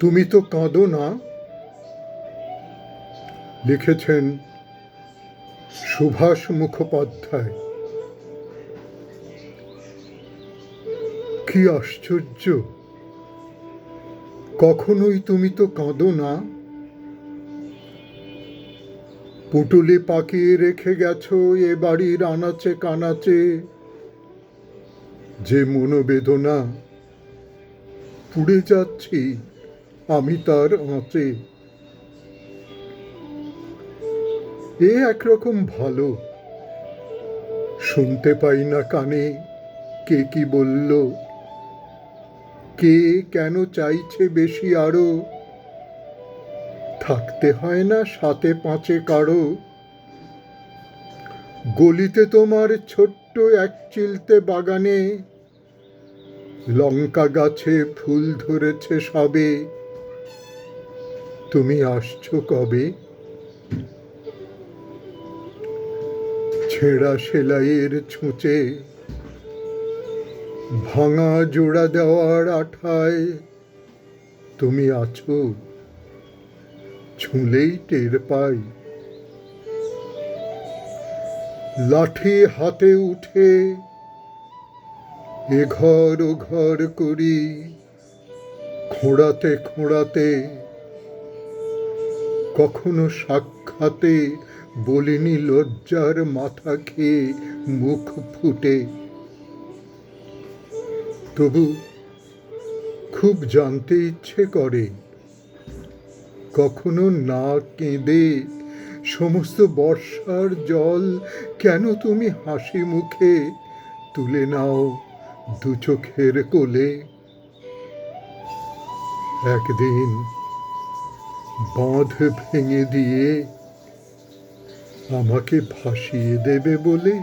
তুমি তো কাঁদো না। লিখেছেন সুভাষ মুখোপাধ্যায়। কি আশ্চর্য! কখনোই তুমি তো কাঁদো না। পুটুলি পাকিয়ে রেখে গেছো এ বাড়ির আনাচে কানাচে। যে মনোবেদনা, পুড়ে যাচ্ছি। আমি তার আঁচে এ একরকম ভালো। শুনতে পাই না কানে কে কি বলল। কে কেন চাইছে বেশি আরও? থাকতে হয় না সাথে পাঁচে কারও। গলিতে তোমার ছোট্ট এক চিলতে বাগানে, লঙ্কা গাছে ফুল ধরেছে সবে। তুমি আসছো কবে? ছেঁড়া সেলাইয়ের ছুঁচে, ভাঙা জোড়া দেওয়ার আঠায়। তুমি আছো, ছুঁলেই টের পাই। লাঠি হাতে উঠে, এ ঘর ও ঘর করি, খোঁড়াতে খোঁড়াতে কখনো সাক্ষাতে বলিনি লজ্জার মাথা খেয়ে মুখ ফুটে। তবু খুব জানতে ইচ্ছে করে, কখনো না কেঁদে সমস্ত বর্ষার জল কেন তুমি হাসি মুখে তুলে নাও দু চোখের কোলে? একদিন বাঁধ ভেঙে দিয়ে আমাকে ভাসিয়ে দেবে বলে